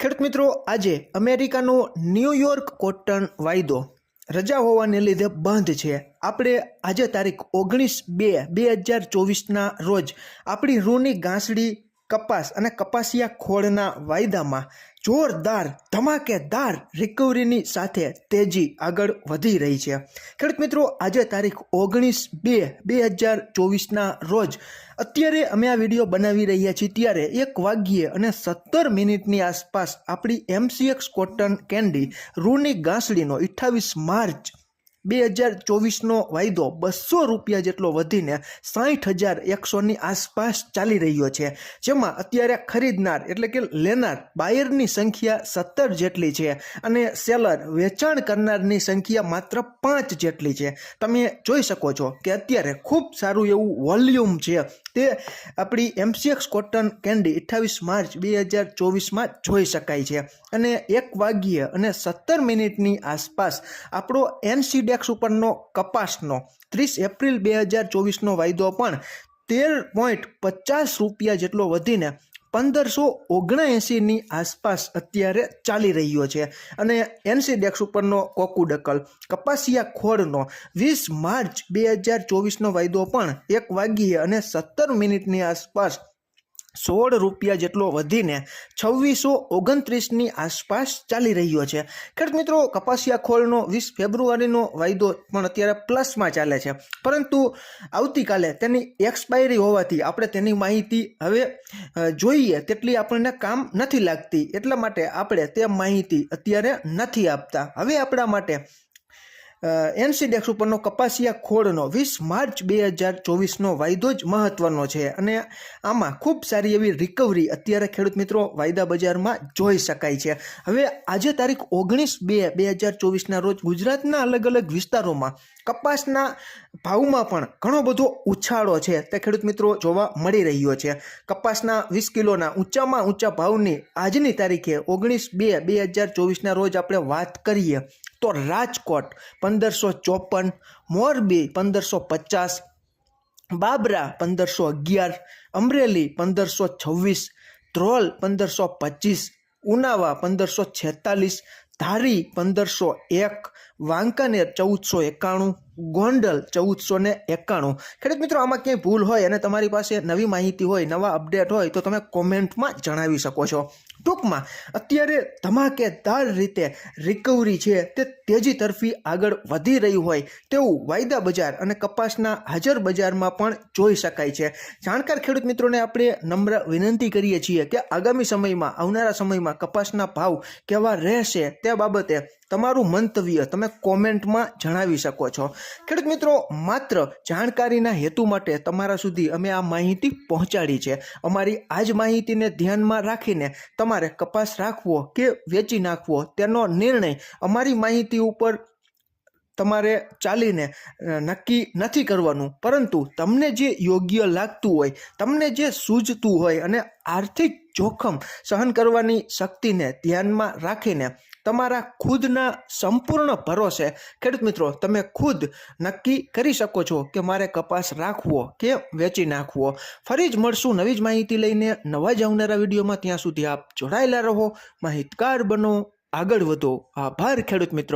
ખેડૂત મિત્રો, આજે અમેરિકાનો ન્યૂયોર્ક કોટન વાયદો રજા હોવાને લીધે બંધ છે. આપણે આજે તારીખ ઓગણીસ બે બે હજાર ચોવીસના રોજ આપણી રૂની ગાંસડી કપાસ અને કપાસિયા ખોળના વાયદામાં જોરદાર ધમાકેદાર રિકવરીની સાથે તેજી આગળ વધી રહી છે. ખેડૂત મિત્રો, આજે તારીખ ઓગણીસ બે બે હજાર ચોવીસના રોજ અત્યારે અમે આ વીડિયો બનાવી રહ્યા છીએ. ત્યારે એક વાગ્યે અને સત્તર મિનિટની આસપાસ આપણી એમસીએક્સ કોટન કેન્ડી, રૂની ગાંસડીનો અઠ્ઠાવીસ માર્ચ બે હજાર ચોવીસનો વાયદો બસો રૂપિયા જેટલો વધીને સાઠ હજાર એકસોની આસપાસ ચાલી રહ્યો છે. જેમાં અત્યારે ખરીદનાર એટલે કે લેનાર બાયરની સંખ્યા સત્તર જેટલી છે અને સેલર વેચાણ કરનારની સંખ્યા માત્ર પાંચ જેટલી છે. તમે જોઈ શકો છો કે અત્યારે ખૂબ સારું એવું વોલ્યુમ છે. તે આપણી એમસીએક્સ કોટન કેન્ડી અઠ્ઠાવીસ માર્ચ બે હજાર ચોવીસમાં જોઈ શકાય છે. અને એક વાગ્યે અને સત્તર મિનિટની આસપાસ આપણો એનસીડેક્સ ઉપરનો કપાસનો. ત્રીસ એપ્રિલ બે હજાર ચોવીસનો વાયદો પણ તેર પોઈન્ટ પચાસ રૂપિયા જેટલો વધીને પંદરસો ઓગણએંસીની આસપાસ અત્યારે ચાલી રહ્યો છે. અને એનસી ડેક્સ ઉપરનો કોકુડકલ કપાસિયા ખોળનો વીસ માર્ચ બે હજાર ચોવીસનો વાયદો પણ એક વાગ્યે અને સત્તર મિનિટની આસપાસ સોળ રૂપિયા જેટલો વધીને છવ્વીસો ઓગણત્રીસની આસપાસ ચાલી રહ્યો છે. ખેડૂત મિત્રો, કપાસિયા ખોળનો વીસ ફેબ્રુઆરીનો વાયદો પણ અત્યારે પ્લસમાં ચાલે છે. પરંતુ આવતીકાલે તેની એક્સપાયરી હોવાથી આપણે તેની માહિતી હવે જોઈએ તેટલી આપણને કામ નથી લાગતી. એટલા માટે આપણે તે માહિતી અત્યારે નથી આપતા. હવે આપણા માટે એનસીડેક્સ ઉપરનો કપાસિયા ખોળનો વીસ માર્ચ બે હજાર ચોવીસનો વાયદો જ મહત્વનો છે. અને આમાં ખૂબ સારી એવી રિકવરી અત્યારે ખેડૂત મિત્રો વાયદા બજારમાં જોઈ શકાય છે. હવે આજે તારીખ ઓગણીસ બે બે હજાર ચોવીસના રોજ ગુજરાતના અલગ અલગ વિસ્તારોમાં કપાસના ભાવમાં પણ ઘણો બધો ઉછાળો છે. તે ખેડૂત મિત્રો જોવા મળી રહ્યો છે. કપાસના વીસ કિલોના ઊંચામાં ઊંચા ભાવની આજની તારીખે ઓગણીસ બે બે હજાર ચોવીસના રોજ આપણે વાત કરીએ તો રાજકોટ પંદરસો ચોપન, મોરબી પંદરસો પચાસ, બાબરા પંદરસો અગિયાર, અમરેલી પંદરસો છવ્વીસ, ધ્રોલ પંદરસો પચીસ, ઉનાવા પંદરસો છેતાલીસ, ધારી પંદરસો એક, વાંકાનેર ચૌદસો એકાણું ગોંડલ ચૌદસો ને એકાણું. ખેડૂત મિત્રો, આમાં ક્યાંય ભૂલ હોય અને તમારી પાસે નવી માહિતી હોય, નવા અપડેટ હોય, તો તમે કોમેન્ટમાં જણાવી શકો છો. ટૂંકમાં, અત્યારે ધમાકેદાર રીતે રિકવરી છે, તે તેજી તરફી આગળ વધી રહી હોય, તેવું વાયદા બજાર અને કપાસના હાજર બજારમાં પણ જોઈ શકાય છે. જાણકાર ખેડૂત મિત્રોને આપણે નમ્ર વિનંતી કરીએ છીએ કે આગામી સમયમાં, આવનારા સમયમાં કપાસના ભાવ કેવા રહેશે તે બાબતે તમારું મંતવ્ય તમે કોમેન્ટમાં જણાવી શકો છો. ખેડૂત મિત્રો, માત્ર જાણકારીના હેતુ માટે તમારા સુધી અમે આ માહિતી પહોંચાડી છે. અમારી આ જ માહિતીને ધ્યાનમાં રાખીને તમારે કપાસ રાખવો કે વેચી નાખવો તેનો નિર્ણય અમારી માહિતી ઉપર તમારે ચાલીને નક્કી નથી કરવાનું. પરંતુ તમને જે યોગ્ય લાગતું હોય, તમને જે સૂઝતું હોય અને આર્થિક જોખમ સહન કરવાની શક્તિને ધ્યાનમાં રાખીને તમારા ખુદના સંપૂર્ણ ભરોસે, ખેડૂત મિત્રો, તમે ખુદ નક્કી કરી શકો છો કે મારે કપાસ રાખવો કે વેચી નાખવો. ફરી જ મળશું નવી જ માહિતી લઈને નવા જ આવનારા વિડીયોમાં. ત્યાં સુધી આપ જોડાયેલા રહો, માહિતગાર બનો, આગળ વધો. આભાર ખેડૂત મિત્રો.